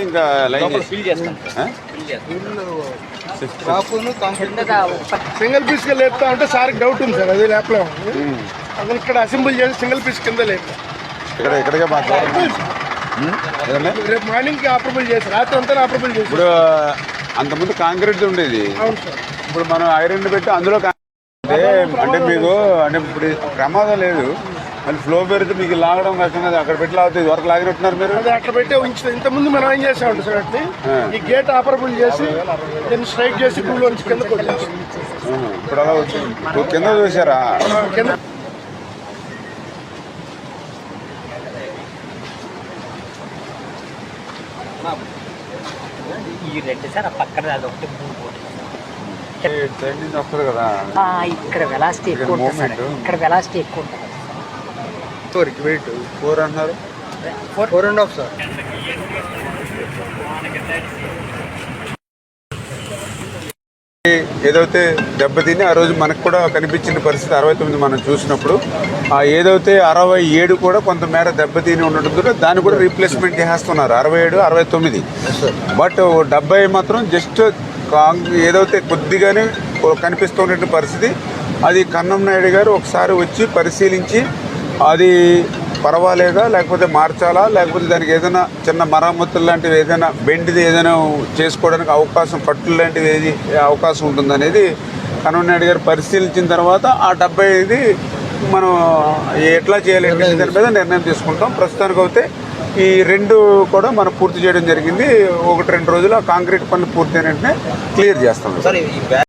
ఇంకా లైన్ చేసి ఫిల్ చేస్తాం. ఆ? ఫిల్ చేస్తాం. రాపును సింగిల్ పీస్గా లేపుతా ఉంటే సార్ డౌట్ ఉంది సార్ అది లేపలే. అసలు ఇక్కడ అసెంబ్లీ చేసి సింగిల్ పీస్ కింద లేపు ఇక్కడ ఇక్కడికే? రేపు మార్నింగ్కి ఆపరబుల్ చేసి రాత్రి అంతా ఆపరబుల్ చేసి. ఇప్పుడు అంతకుముందు కాంక్రీట్ ఉండేది. ఇప్పుడు మనం ఐరన్ పెట్టి అందులో అంటే మీకు అంటే ఇప్పుడు ప్రమాదం లేదు. మళ్ళీ ఫ్లో పెరిగితే మీకు లాగడం కష్టం కదా. అక్కడ పెట్టి లాగుతుంది వరకు లాగినట్టున్నారు మీరు? అది అట్లా పెట్టే ఉంచుతాం. ఇంత ముందు మనం ఏం చేసామంటే సార్ అట్ని ఆ. ఈ గేట్ ఆపరబుల్ చేసి దీన్ని స్ట్రైక్ చేసి టూలో నుంచి ఆ, ఇప్పుడు అలా వచ్చింది కింద చూసారా? కింద. ఈ రెడ్ సార్ ఆ పక్కన అది ఒకటి వస్తుంది కదా. ఇక్కడ వెలాసిటీ ఎక్కువ ఉంటుంది. ఇక్కడ వెలాసిటీ ఎక్కువ ఉంటుంది. ఫోర్కి వెయిట్ ఫోర్ అంటున్నారు ఫోర్? And half sir. ఏదైతే దెబ్బతిని ఆ రోజు మనకు కూడా కనిపించిన పరిస్థితి అరవై తొమ్మిది మనం చూసినప్పుడు ఆ ఏదైతే అరవై ఏడు కూడా కొంతమేర దెబ్బతిని ఉండటంతో దాన్ని కూడా రీప్లేస్మెంట్ చేస్తున్నారు. అరవై ఏడు అరవై తొమ్మిది. బట్ డెబ్బై మాత్రం జస్ట్ ఏదైతే కొద్దిగానే కనిపిస్తున్నటువంటి పరిస్థితి అది కన్నం నాయుడు గారు ఒకసారి వచ్చి పరిశీలించి అది పర్వాలేదా? లేకపోతే మార్చాలా? లేకపోతే దానికి ఏదైనా చిన్న మరమ్మతులు లాంటివి ఏదైనా బెండ్ది ఏదైనా చేసుకోవడానికి అవకాశం పట్టు లాంటిది ఏది అవకాశం ఉంటుందనేది కన్నం గారు పరిశీలించిన తర్వాత ఆ డెబ్బై ఇది మనం ఎట్లా చేయాలి దాని మీద నిర్ణయం తీసుకుంటాం. ప్రస్తుతానికి అయితే ఈ రెండు కూడా మనం పూర్తి చేయడం జరిగింది. ఒకటి రెండు రోజులు ఆ కాంక్రీట్ పనులు పూర్తి వెంటనే క్లియర్ చేస్తాం. సార్